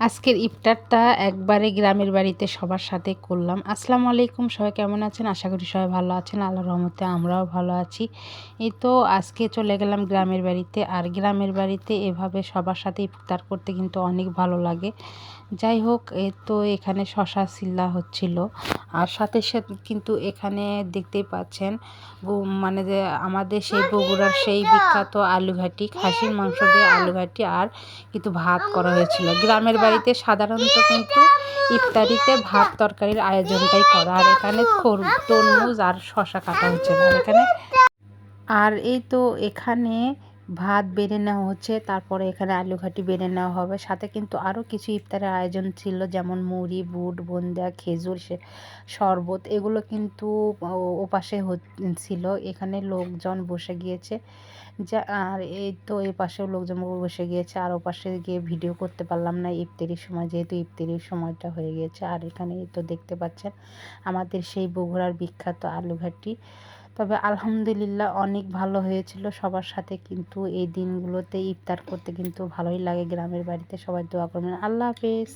আজকের ইফতারটা একবারে গ্রামের বাড়িতে সবার সাথে করলাম। আসসালামু আলাইকুম সবাই কেমন আছেন? আশা করি সবাই ভালো আছেন। আল্লাহ রহমতে আমরাও ভালো আছি। এই তো আজকে চলে গেলাম গ্রামের বাড়িতে। আর গ্রামের বাড়িতে এভাবে সবার সাথে ইফতার করতে কিন্তু অনেক ভালো লাগে। যাই হোক এ তো এখানে শশা সিল্লা হচ্ছিল। আর সাথে সাথে কিন্তু এখানে দেখতেই পাচ্ছেন মানে যে আমাদের সেই বগুড়ার সেই বিখ্যাত আলুঘাটি খাসির মাংস দিয়ে আলুঘাটি আর কিন্তু ভাত করা হয়েছিল। গ্রামের বাড়িতে সাধারণত কিন্তু ইফতারিতে ভাত তরকারির আয়োজনটাই করা আর এখানে তরমুজ আর শশা কাটা হচ্ছে না। এখানে আর এই তো এখানে ভাত বেড়ে নেওয়া হচ্ছে, তারপরে এখানে আলু ঘাটি বেড়ে নেওয়া হবে। সাথে কিন্তু আরও কিছু ইফতারের আয়োজন ছিল, যেমন মুড়ি, বুট বোন্দা খেজুর শরবত, এগুলো কিন্তু ওপাশে ছিল। এখানে লোকজন বসে গিয়েছে। যা, আর এই তো এই পাশেও লোকজন বসে গিয়েছে। আর ওপাশে গিয়ে ভিডিও করতে পারলাম না, ইফতারির সময়, যেহেতু ইফতারির সময়টা হয়ে গিয়েছে। আর এখানে তো দেখতে পাচ্ছেন, আমাদের সেই বগুড়ার বিখ্যাত আলুঘাটি তবে আলহামদুলিল্লাহ অনেক ভালো হয়েছিল সবার সাথে। কিন্তু এই দিনগুলোতে ইফতার করতে কিন্তু ভালোই লাগে গ্রামের বাড়িতে সবাই দোয়া করবেন। আল্লাহ হাফেজ।